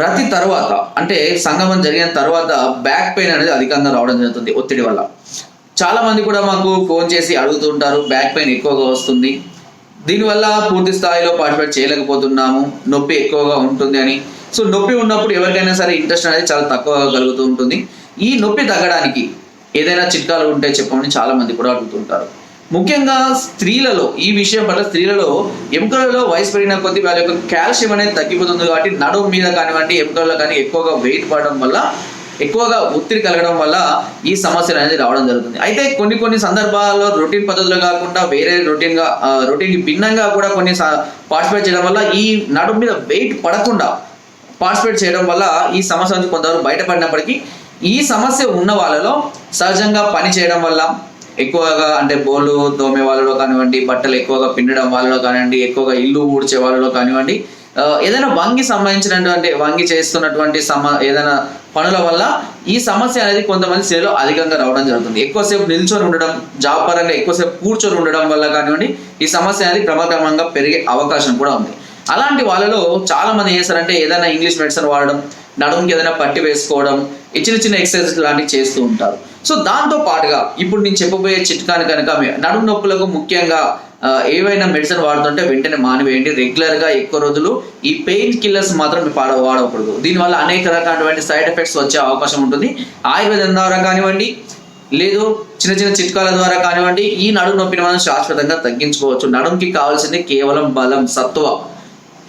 రతి తర్వాత అంటే సంగమం జరిగిన తర్వాత బ్యాక్ పెయిన్ అనేది అధికంగా రావడం జరుగుతుంది ఒత్తిడి వల్ల. చాలా మంది కూడా మాకు ఫోన్ చేసి అడుగుతుంటారు బ్యాక్ పెయిన్ ఎక్కువగా వస్తుంది. దీనివల్ల పూర్తి స్థాయిలో పార్టిసిపేట్ చేయలేకపోతున్నాము నొప్పి ఎక్కువగా ఉంటుంది అని. సో నొప్పి ఉన్నప్పుడు ఎవరికైనా సరే ఇంట్రెస్ట్ అనేది చాలా తక్కువగా కలుగుతూ ఉంటుంది. ఈ నొప్పి తగ్గడానికి ఏదైనా చిట్కాలు ఉంటే చెప్పమని చాలా మంది కూడా అడుగుతుంటారు ముఖ్యంగా స్త్రీలలో ఈ విషయం పట్ల స్త్రీలలో ఎముకలలో వయసు పెరిగిన కొద్దీ వాళ్ళ యొక్క కాల్షియం అనేది తగ్గిపోతుంది కాబట్టి నడుము మీద కానివ్వండి ఎముకలలో కానీ ఎక్కువగా వెయిట్ పడడం వల్ల ఎక్కువగా ఒత్తిడి కలగడం వల్ల ఈ సమస్యలు అనేది రావడం జరుగుతుంది. అయితే కొన్ని కొన్ని సందర్భాల్లో రొటీన్ పద్ధతులు కాకుండా వేరే రొటీన్గా రొటీన్ భిన్నంగా కూడా కొన్ని పార్టిసిపేట్ చేయడం వల్ల ఈ నడుము మీద వెయిట్ పడకుండా పార్టిసిపేట్ చేయడం వల్ల ఈ సమస్య నుంచి కొంతవరకు బయటపడినప్పటికీ ఈ సమస్య ఉన్న వాళ్ళలో సహజంగా పని చేయడం వల్ల ఎక్కువగా అంటే బోళ్ళు తోమే వాళ్ళలో కానివ్వండి బట్టలు ఎక్కువగా పిండడం వాళ్ళలో కానివ్వండి ఎక్కువగా ఇల్లు ఊడ్చే వాళ్ళలో కానివ్వండి ఏదైనా వంగి సంబంధించినటువంటి వంగి చేస్తున్నటువంటి సమ ఏదైనా పనుల వల్ల ఈ సమస్య అనేది కొంతమంది స్త్రీలో అధికంగా రావడం జరుగుతుంది. ఎక్కువసేపు నిల్చొని ఉండడం జాబ్ పరంగా ఎక్కువసేపు కూర్చొని ఉండడం వల్ల కానివ్వండి ఈ సమస్య అనేది క్రమక్రమంగా పెరిగే అవకాశం కూడా ఉంది. అలాంటి వాళ్ళలో చాలా మంది చేస్తారంటే ఏదైనా ఇంగ్లీష్ మెడిసిన్ వాడడం నడుముకి ఏదైనా పట్టి వేసుకోవడం చిన్న చిన్న ఎక్సర్సైజ్ లాంటివి చేస్తూ ఉంటారు. సో దాంతో పాటుగా ఇప్పుడు నేను చెప్పబోయే చిట్కాని కనుక నడుము నొప్పులకు ముఖ్యంగా ఏవైనా మెడిసిన్ వాడుతుంటే వెంటనే మానివేయండి. రెగ్యులర్గా ఎక్కువ రోజులు ఈ పెయిన్ కిల్లర్స్ మాత్రం పాడ వాడకూడదు. దీనివల్ల అనేక రకాలటువంటి సైడ్ ఎఫెక్ట్స్ వచ్చే అవకాశం ఉంటుంది. ఆయుర్వేదం ద్వారా కానివ్వండి లేదు చిన్న చిన్న చిట్కాల ద్వారా కానివ్వండి ఈ నడుము నొప్పిని మనం శాశ్వతంగా తగ్గించుకోవచ్చు. నడుముకి కావాల్సింది కేవలం బలం సత్వ.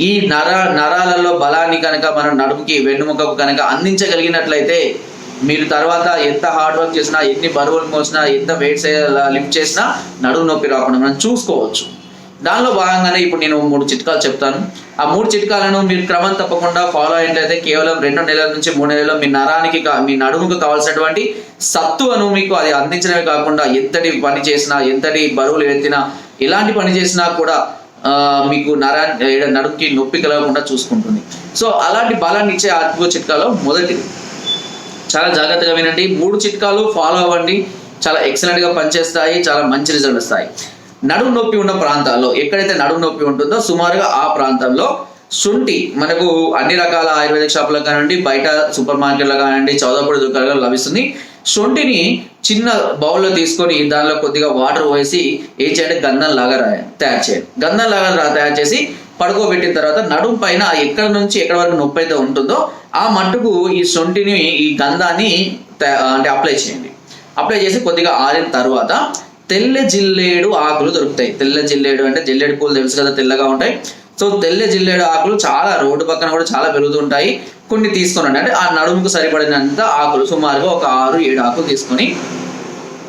ఈ నర నరాలలో బలాన్ని కనుక మనం నడుముకి వెన్నుముకకు కనుక అందించగలిగినట్లయితే మీరు తర్వాత ఎంత హార్డ్ వర్క్ చేసినా ఎన్ని బరువులు మోసినా ఎంత వెయిట్స్ లిఫ్ట్ చేసినా నడుము నొప్పి రాకుండా మనం చూసుకోవచ్చు. దానిలో భాగంగానే ఇప్పుడు నేను మూడు చిట్కాలు చెప్తాను. ఆ మూడు చిట్కాలను మీరు క్రమం తప్పకుండా ఫాలో అయినట్లయితే కేవలం రెండు నెలల నుంచి మూడు నెలల్లో మీ నరానికి మీ నడుముకు కావాల్సినటువంటి సత్తువను మీకు అది అందించడమే కాకుండా ఎంతటి పని చేసినా ఎంతటి బరువులు ఎత్తినా ఎలాంటి పని చేసినా కూడా మీకు నరా నడుముకి నొప్పి కలగకుండా చూసుకుంటుంది. సో అలాంటి బలాన్ని ఇచ్చే ఆత్మ చిట్కాలో మొదటిది. చాలా జాగ్రత్తగా వినండి. మూడు చిట్కాలు ఫాలో అవ్వండి. చాలా ఎక్సలెంట్గా పనిచేస్తాయి. చాలా మంచి రిజల్ట్ వస్తాయి. నడుము నొప్పి ఉన్న ప్రాంతాల్లో ఎక్కడైతే నడుము నొప్పి ఉంటుందో సుమారుగా ఆ ప్రాంతంలో శుంఠి మనకు అన్ని రకాల ఆయుర్వేదిక్ షాపులో కానివ్వండి బయట సూపర్ మార్కెట్లో కానివ్వండి చౌదపూడి దుకాణాల్లో లభిస్తుంది. శొంఠిని చిన్న బౌల్లో తీసుకొని దానిలో కొద్దిగా వాటర్ పోసి ఏం చేయండి? గంధం లాగా రా తయారు చేయండి. గంధం లాగా రా- తయారు చేసి పడుకోబెట్టిన తర్వాత నడుము పైన ఎక్కడ నుంచి ఎక్కడ వరకు నొప్పి అయితే ఉంటుందో ఆ మట్టుకు ఈ శొంఠిని ఈ గంధాన్ని అంటే అప్లై చేయండి. అప్లై చేసి కొద్దిగా ఆరిన తర్వాత తెల్ల జిల్లేడు ఆకులు దొరుకుతాయి. తెల్ల జిల్లేడు అంటే జిల్లేడు పూలు తెలుసు కదా తెల్లగా ఉంటాయి. సో తెల్ల జిల్లేడు ఆకులు చాలా రోడ్డు పక్కన కూడా చాలా పెరుగుతుంటాయి. కొన్ని తీసుకున్నాండి అంటే ఆ నడుముకు సరిపడినంత ఆకులు సుమారుగా ఒక ఆరు ఏడు ఆకులు తీసుకొని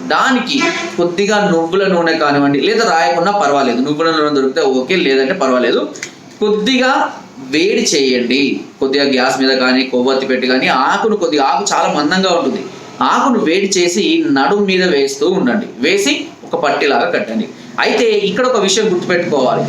దానికి కొద్దిగా నువ్వుల నూనె కానివ్వండి లేదా రాయకుండా పర్వాలేదు. నువ్వుల నూనె దొరికితే ఓకే లేదంటే పర్వాలేదు. కొద్దిగా వేడి చేయండి. కొద్దిగా గ్యాస్ మీద కానీ కొవ్వొత్తి పెట్టి కానీ ఆకును కొద్దిగా ఆకు చాలా మందంగా ఉంటుంది. ఆకును వేడి చేసి నడుము మీద వేస్తూ ఉండండి. వేసి ఒక పట్టిలాగా కట్టండి. అయితే ఇక్కడ ఒక విషయం గుర్తుపెట్టుకోవాలి.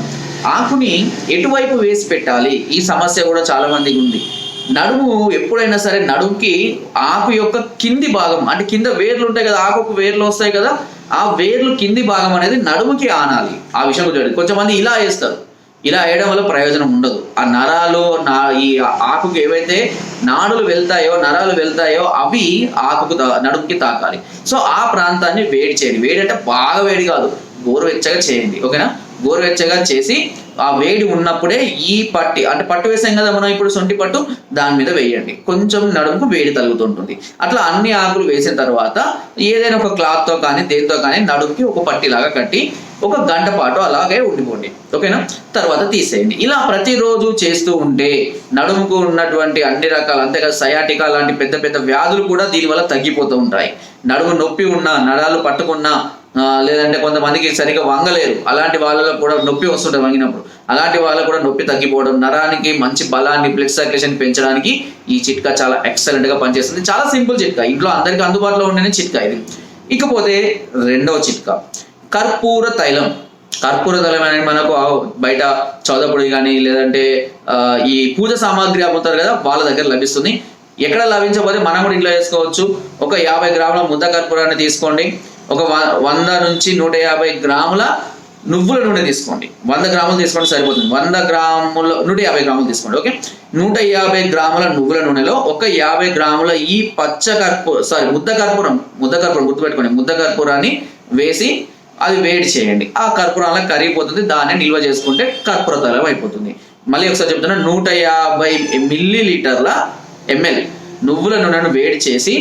ఆకుని ఎటువైపు వేసి పెట్టాలి? ఈ సమస్య కూడా చాలా మందికి ఉంది. నడుము ఎప్పుడైనా సరే నడుముకి ఆకు యొక్క కింది భాగం అంటే కింద వేర్లు ఉంటాయి కదా ఆకుకు వేర్లు వస్తాయి కదా ఆ వేర్లు కింది భాగం అనేది నడుముకి ఆనాలి. ఆ విషయం చూడండి కొంచెం మంది ఇలా వేస్తారు. ఇలా వేయడం వల్ల ప్రయోజనం ఉండదు. ఆ నరాలు నా ఈ ఆకుకు ఏవైతే నాడులు వెళ్తాయో నరాలు వెళ్తాయో అవి ఆకుకు నడుముకి తాకాలి. సో ఆ ప్రాంతాన్ని వేడి చేయండి. వేడి అంటే బాగా వేడి కాదు. గోరువెచ్చగా చేయండి. ఓకేనా? గోరువెచ్చగా చేసి ఆ వేడి ఉన్నప్పుడే ఈ పట్టి అంటే పట్టు వేసాం కదా మనం ఇప్పుడు సొంటి పట్టు దాని మీద వేయండి. కొంచెం నడుముకు వేడి తగులుతుంటుంది. అట్లా అన్ని ఆకులు వేసిన తర్వాత ఏదైనా ఒక క్లాత్తో కానీ దేంతో కానీ నడుముకి ఒక పట్టిలాగా కట్టి ఒక గంట పాటు అలాగే ఉండిపోండి. ఓకేనా? తర్వాత తీసేయండి. ఇలా ప్రతిరోజు చేస్తూ ఉంటే నడుముకు ఉన్నటువంటి అన్ని రకాల అంతేకాదు సయాటికా లాంటి పెద్ద పెద్ద వ్యాధులు కూడా దీనివల్ల తగ్గిపోతూ ఉంటాయి. నడుము నొప్పి ఉన్నా నరాలు పట్టుకున్నా లేదంటే కొంతమందికి సరిగా వంగలేరు. అలాంటి వాళ్ళలో కూడా నొప్పి వస్తుంటుంది వంగినప్పుడు. అలాంటి వాళ్ళకు కూడా నొప్పి తగ్గిపోవడం నరానికి మంచి బలాన్ని బ్లడ్ సర్క్యులేషన్ పెంచడానికి ఈ చిట్కా చాలా ఎక్సలెంట్గా పనిచేస్తుంది. చాలా సింపుల్ చిట్కా. ఇంట్లో అందరికీ అందుబాటులో ఉండే చిట్కా ఇది. ఇకపోతే రెండవ చిట్కా. కర్పూర తైలం. కర్పూర తైలం అనేది మనకు బయట చౌదపొడి కానీ లేదంటే ఈ పూజ సామాగ్రి అమ్ముతారు కదా వాళ్ళ దగ్గర లభిస్తుంది. ఎక్కడ లభించకపోతే మనం కూడా ఇంట్లో చేసుకోవచ్చు. ఒక యాభై గ్రాముల ముద్ద కర్పూరాన్ని తీసుకోండి. ఒక వంద నుంచి నూట యాభై గ్రాముల నువ్వుల నూనె తీసుకోండి. వంద గ్రాములు తీసుకోండి సరిపోతుంది. వంద గ్రాముల నూట యాభై గ్రాములు తీసుకోండి ఓకే? నూట యాభై గ్రాముల నువ్వుల నూనెలో ఒక యాభై గ్రాముల ఈ పచ్చ కర్పూర సారీ ముద్ద కర్పూరం ముద్ద కర్పూరం గుర్తుపెట్టుకోండి. ముద్ద కర్పూరాన్ని వేసి అది వేడి చేయండి. ఆ కర్పూరాల కరిగిపోతుంది. దాన్ని నిల్వ చేసుకుంటే కర్పూర తైలం అయిపోతుంది. మళ్ళీ ఒకసారి చెప్తున్నా నూట యాభై మిల్లీ లీటర్ల ఎంఎల్ నువ్వుల నూనెను వేడి చేసి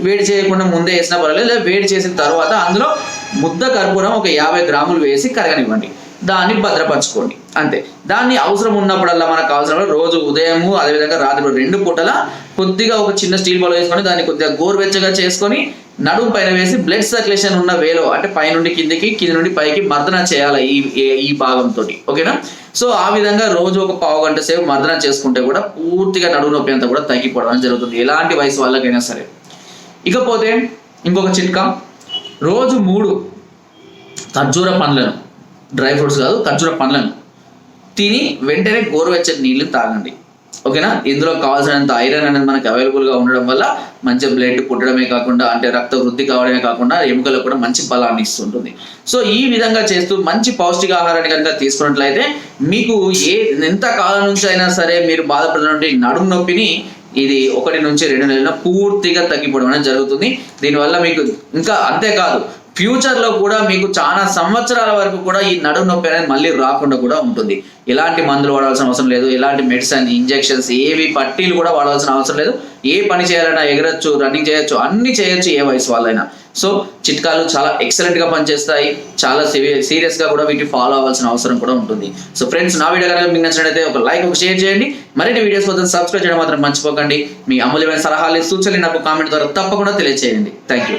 వేడి చేయకుండా ముందే వేసినా పర్వాలేదు లేదా వేడి చేసిన తర్వాత అందులో ముద్ద కర్పూరం ఒక యాభై గ్రాములు వేసి కరగనివ్వండి. దాన్ని భద్రపరచుకోండి. అంతే. దాన్ని అవసరం ఉన్నప్పుడల్లా మనకు అవసరం రోజు ఉదయము అదేవిధంగా రాత్రి రెండు పూటల కొద్దిగా ఒక చిన్న స్టీల్ బౌల్ వేసుకొని దాన్ని కొద్దిగా గోరువెచ్చగా చేసుకొని నడుము పైన వేసి బ్లడ్ సర్క్యులేషన్ ఉన్న వేలో అంటే పై నుండి కిందికి కింది నుండి పైకి మర్దన చేయాలి ఈ ఈ- ఈ భాగంతో ఓకేనా? సో ఆ విధంగా రోజు ఒక పావు గంట సేపు మర్దన చేసుకుంటే కూడా పూర్తిగా నడుము నొప్పి అంతా కూడా తగ్గిపోవడం జరుగుతుంది. ఎలాంటి వయసు వాళ్ళకైనా సరే. ఇకపోతే ఇంకొక చిట్కా. రోజు మూడు ఖర్జూర పండ్లను డ్రై ఫ్రూట్స్ కాదు ఖర్జూర పండ్లను తిని వెంటనే గోరువెచ్చని నీళ్ళు తాగండి. ఓకేనా? ఇందులో కావాల్సినంత ఐరన్ అనేది మనకి అవైలబుల్గా ఉండడం వల్ల మంచి బ్లడ్ పుట్టడమే కాకుండా అంటే రక్త వృద్ధి కావడమే కాకుండా ఎముకలకు కూడా మంచి బలాన్ని ఇస్తుంటుంది. సో ఈ విధంగా చేస్తూ మంచి పౌష్టికాహారాన్ని కనుక తీసుకున్నట్లయితే మీకు ఏ ఎంత కాలం నుంచి అయినా సరే మీరు బాధపడుతున్నటువంటి నడుము నొప్పిని ఇది ఒకటి నుంచి రెండు నెలల పూర్తిగా తగ్గిపోవడం అనేది జరుగుతుంది. దీనివల్ల మీకు ఇంకా అంతేకాదు ఫ్యూచర్లో కూడా మీకు చాలా సంవత్సరాల వరకు కూడా ఈ నడుము నొప్పి అనేది మళ్ళీ రాకుండా కూడా ఉంటుంది. ఎలాంటి మందులు వాడాల్సిన అవసరం లేదు ఎలాంటి మెడిసిన్ ఇంజెక్షన్స్ ఏవి పట్టీలు కూడా వాడాల్సిన అవసరం లేదు. ఏ పని చేయాలన్నా ఎగరచ్చు రన్నింగ్ చేయొచ్చు అన్ని చేయొచ్చు ఏ వయసు వాళ్ళైనా. సో చిట్కాలు చాలా ఎక్సలెంట్గా పనిచేస్తాయి. చాలా సీరియస్గా కూడా వీటిని ఫాలో అవ్వాల్సిన అవసరం కూడా ఉంటుంది. సో ఫ్రెండ్స్ నా వీడియో కనుక మీకు నచ్చినట్లయితే ఒక లైక్ ఒక షేర్ చేయండి. మరిన్ని వీడియోస్ కోసం సబ్స్క్రైబ్ చేయడం మాత్రం మర్చిపోకండి. మీ అమూల్యమైన సలహాలు సూచనలు నాకు కామెంట్ ద్వారా తప్పకుండా తెలియజేయండి థ్యాంక్ యూ